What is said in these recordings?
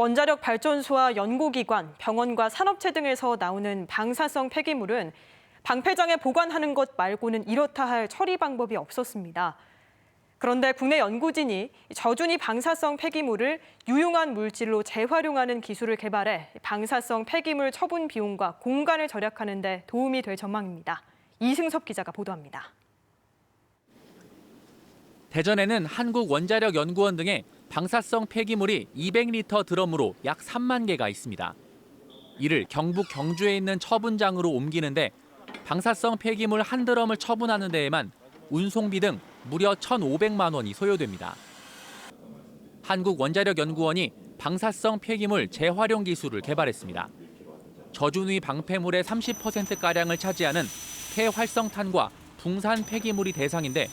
원자력 발전소와 연구기관, 병원과 산업체 등에서 나오는 방사성 폐기물은 방패장에 보관하는 것 말고는 이렇다 할 처리 방법이 없었습니다. 그런데 국내 연구진이 저준위 방사성 폐기물을 유용한 물질로 재활용하는 기술을 개발해 방사성 폐기물 처분 비용과 공간을 절약하는 데 도움이 될 전망입니다. 이승섭 기자가 보도합니다. 대전에는 한국원자력연구원 등의 방사성 폐기물이 200리터 드럼으로 약 3만 개가 있습니다. 이를 경북 경주에 있는 처분장으로 옮기는데 방사성 폐기물 한 드럼을 처분하는 데에만 운송비 등 무려 1,500만 원이 소요됩니다. 한국원자력연구원이 방사성 폐기물 재활용 기술을 개발했습니다. 저준위 방패물의 30%가량을 차지하는 폐활성탄과 붕산 폐기물이 대상인데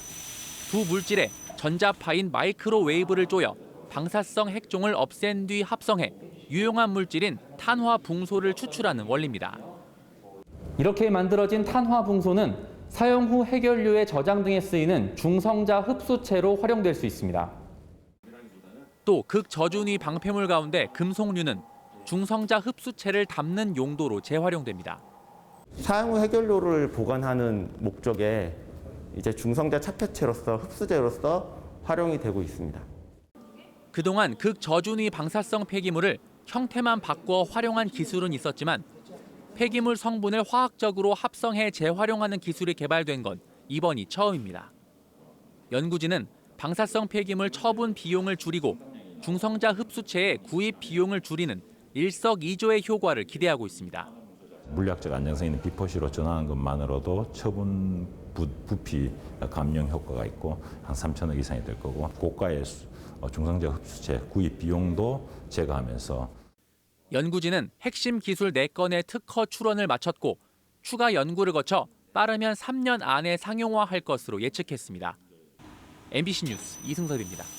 두 물질에 전자파인 마이크로웨이브를 쪼여 방사성 핵종을 없앤 뒤 합성해 유용한 물질인 탄화 붕소를 추출하는 원리입니다. 이렇게 만들어진 탄화 붕소는 사용 후 해결류의 저장 등에 쓰이는 중성자 흡수체로 활용될 수 있습니다. 또 극저준위 방패물 가운데 금속류는 중성자 흡수체를 담는 용도로 재활용됩니다. 사용 후 해결료를 보관하는 목적에 이제 중성자 착폐체로서 흡수제로서 활용이 되고 있습니다. 그동안 극저준위 방사성 폐기물을 형태만 바꿔 활용한 기술은 있었지만 폐기물 성분을 화학적으로 합성해 재활용하는 기술이 개발된 건 이번이 처음입니다. 연구진은 방사성 폐기물 처분 비용을 줄이고 중성자 흡수체의 구입 비용을 줄이는 일석이조의 효과를 기대하고 있습니다. 물리학적 안정성 있는 비포시로 전환하는 것만으로도 처분 부, 부피 감량 효과가 있고 한 3천억 이상이 될 거고 고가의 수- 어, 중성자 흡수체 구입 비용도 제거하면서 연구진은 핵심 기술 4건의 특허 출원을 마쳤고 추가 연구를 거쳐 빠르면 3년 안에 상용화할 것으로 예측했습니다. MBC 뉴스 이승섭입니다.